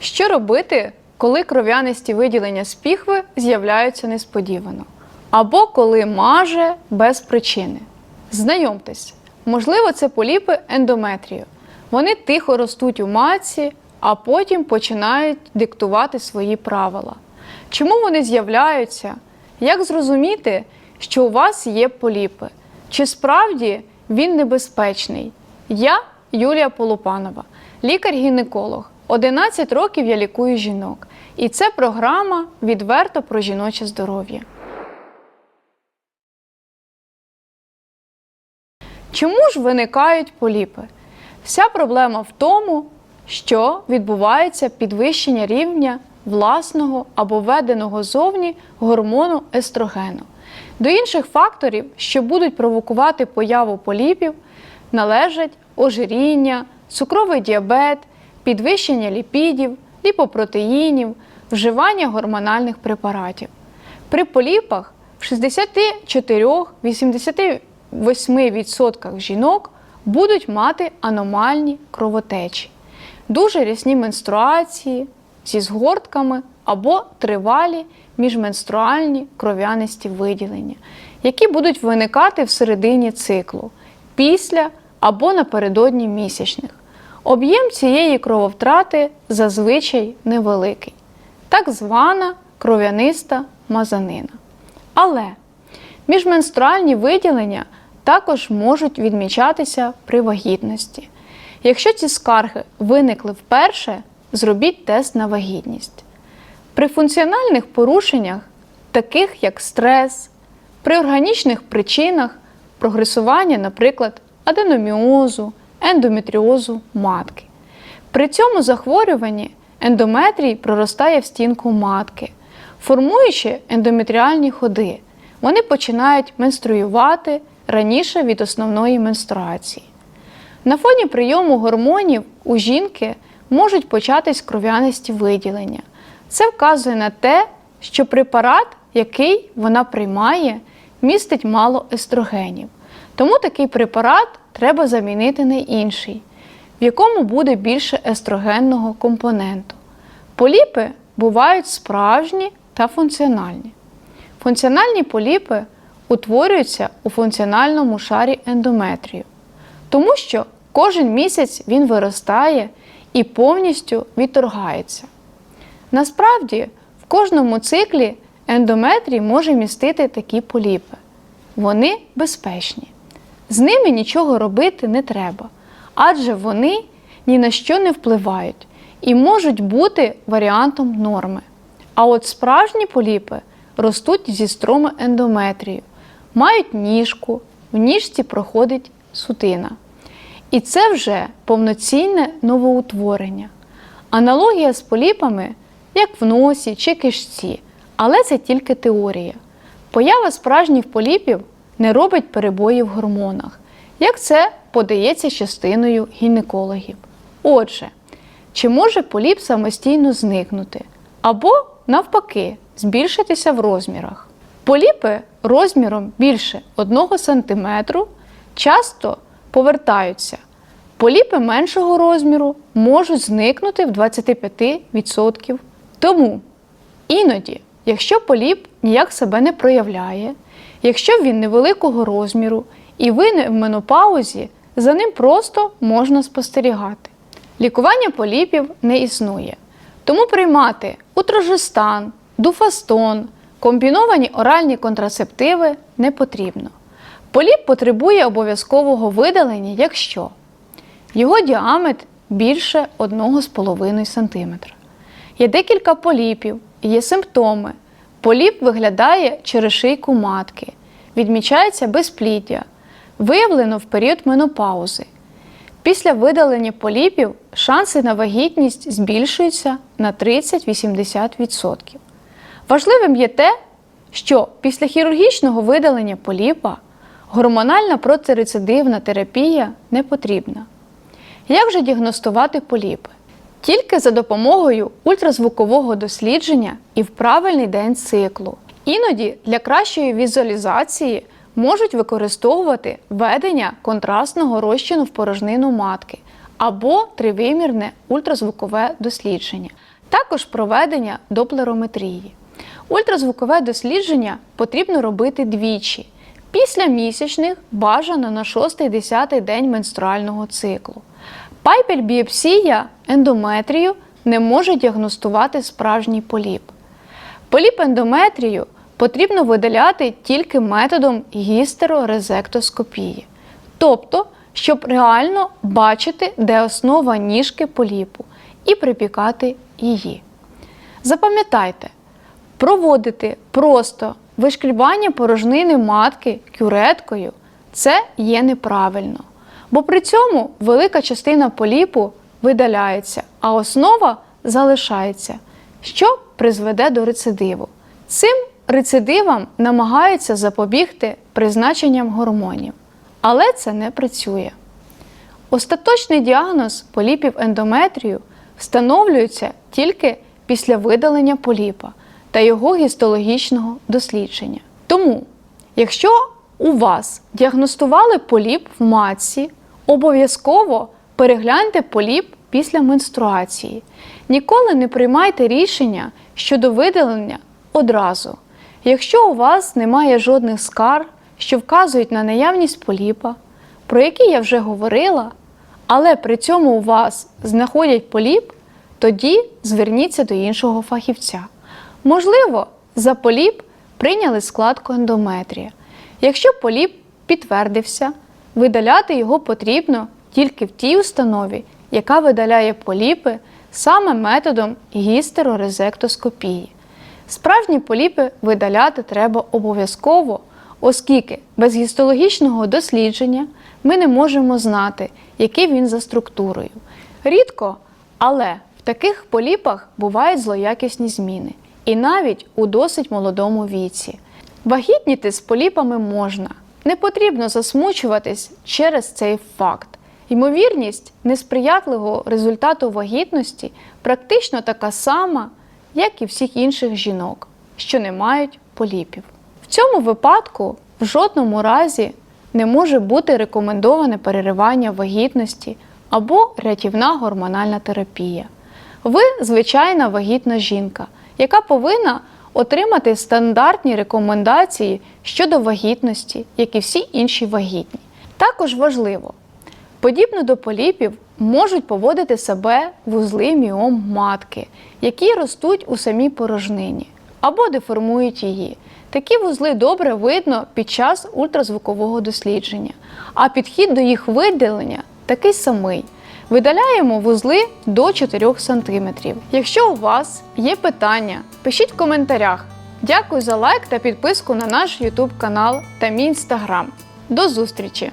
Що робити, коли кров'янисті виділення з піхви з'являються несподівано? Або коли маже без причини? Знайомтесь, можливо, це поліпи ендометрію. Вони тихо ростуть у матці, а потім починають диктувати свої правила. Чому вони з'являються? Як зрозуміти, що у вас є поліпи? Чи справді він небезпечний? Я Юлія Полупанова, лікар-гінеколог. 11 років я лікую жінок. І це програма Відверто про жіноче здоров'я. Чому ж виникають поліпи? Вся проблема в тому, що відбувається підвищення рівня власного або введеного зовні гормону естрогену. До інших факторів, що будуть провокувати появу поліпів, належать ожиріння, цукровий діабет, підвищення ліпідів, ліпопротеїнів, вживання гормональних препаратів. При поліпах в 64-88% жінок будуть мати аномальні кровотечі, дуже рясні менструації зі згортками або тривалі міжменструальні кров'янисті виділення, які будуть виникати в середині циклу, після або напередодні місячних. Об'єм цієї крововтрати зазвичай невеликий, так звана кров'яниста мазанина. Але міжменструальні виділення також можуть відмічатися при вагітності. Якщо ці скарги виникли вперше, зробіть тест на вагітність. При функціональних порушеннях, таких як стрес, при органічних причинах прогресування, наприклад, аденоміозу, ендометріозу матки. При цьому захворюванні ендометрій проростає в стінку матки, формуючи ендометріальні ходи. Вони починають менструювати раніше від основної менструації. На фоні прийому гормонів у жінки можуть початись кров'янисті виділення. Це вказує на те, що препарат, який вона приймає, містить мало естрогенів. Тому такий препарат треба замінити на інший, в якому буде більше естрогенного компоненту. Поліпи бувають справжні та функціональні. Функціональні поліпи утворюються у функціональному шарі ендометрію, тому що кожен місяць він виростає і повністю відторгається. Насправді, в кожному циклі ендометрій може містити такі поліпи. Вони безпечні. З ними нічого робити не треба, адже вони ні на що не впливають і можуть бути варіантом норми. А от справжні поліпи ростуть зі строми ендометрію, мають ніжку, в ніжці проходить сутина. І це вже повноцінне новоутворення. Аналогія з поліпами, як в носі чи кишці, але це тільки теорія. Поява справжніх поліпів не робить перебої в гормонах, як це подається частиною гінекологів. Отже, чи може поліп самостійно зникнути? Або, навпаки, збільшитися в розмірах? Поліпи розміром більше 1 см часто повертаються. Поліпи меншого розміру можуть зникнути в 25%. Тому іноді, якщо поліп ніяк себе не проявляє, якщо він невеликого розміру і ви не в менопаузі, за ним просто можна спостерігати. Лікування поліпів не існує. Тому приймати утрожестан, дуфастон, комбіновані оральні контрацептиви не потрібно. Поліп потребує обов'язкового видалення, якщо його діаметр більше 1,5 см. Є декілька поліпів, є симптоми. Поліп виглядає через шийку матки, відмічається безпліддя, виявлено в період менопаузи. Після видалення поліпів шанси на вагітність збільшуються на 30-80%. Важливим є те, що після хірургічного видалення поліпа гормональна протирецидивна терапія не потрібна. Як же діагностувати поліпи? Тільки за допомогою ультразвукового дослідження і в правильний день циклу. Іноді для кращої візуалізації можуть використовувати введення контрастного розчину в порожнину матки або тривимірне ультразвукове дослідження, також проведення доплерометрії. Ультразвукове дослідження потрібно робити двічі. Після місячних бажано на 6-10 день менструального циклу. Пайпель-біопсія ендометрію не може діагностувати справжній поліп. Поліп ендометрію потрібно видаляти тільки методом гістерорезектоскопії, тобто, щоб реально бачити, де основа ніжки поліпу, і припікати її. Запам'ятайте, проводити просто вишкрібання порожнини матки кюреткою це є неправильно, бо при цьому велика частина поліпу видаляється, а основа залишається, що призведе до рецидиву. Цим рецидивам намагаються запобігти призначенням гормонів, але це не працює. Остаточний діагноз поліпів ендометрію встановлюється тільки після видалення поліпа та його гістологічного дослідження. Тому, якщо у вас діагностували поліп в матці, обов'язково перегляньте поліп після менструації. Ніколи не приймайте рішення щодо видалення одразу. Якщо у вас немає жодних скар, що вказують на наявність поліпа, про які я вже говорила, але при цьому у вас знаходять поліп, тоді зверніться до іншого фахівця. Можливо, за поліп прийняли складку ендометрія. Якщо поліп підтвердився, видаляти його потрібно тільки в тій установі, яка видаляє поліпи саме методом гістерорезектоскопії. Справжні поліпи видаляти треба обов'язково, оскільки без гістологічного дослідження ми не можемо знати, який він за структурою. Рідко, але в таких поліпах бувають злоякісні зміни, і навіть у досить молодому віці. Вагітніти з поліпами можна, не потрібно засмучуватись через цей факт. Ймовірність несприятливого результату вагітності практично така сама, як і всіх інших жінок, що не мають поліпів. В цьому випадку в жодному разі не може бути рекомендоване переривання вагітності або рятівна гормональна терапія. Ви звичайна вагітна жінка, яка повинна отримати стандартні рекомендації щодо вагітності, як і всі інші вагітні. Також важливо, Подібно до поліпів можуть поводити себе вузли міом матки, які ростуть у самій порожнині або деформують її. Такі вузли добре видно під час ультразвукового дослідження, а підхід до їх видалення такий самий. Видаляємо вузли до 4 см. Якщо у вас є питання, пишіть в коментарях. Дякую за лайк та підписку на наш YouTube канал та мій інстаграм. До зустрічі!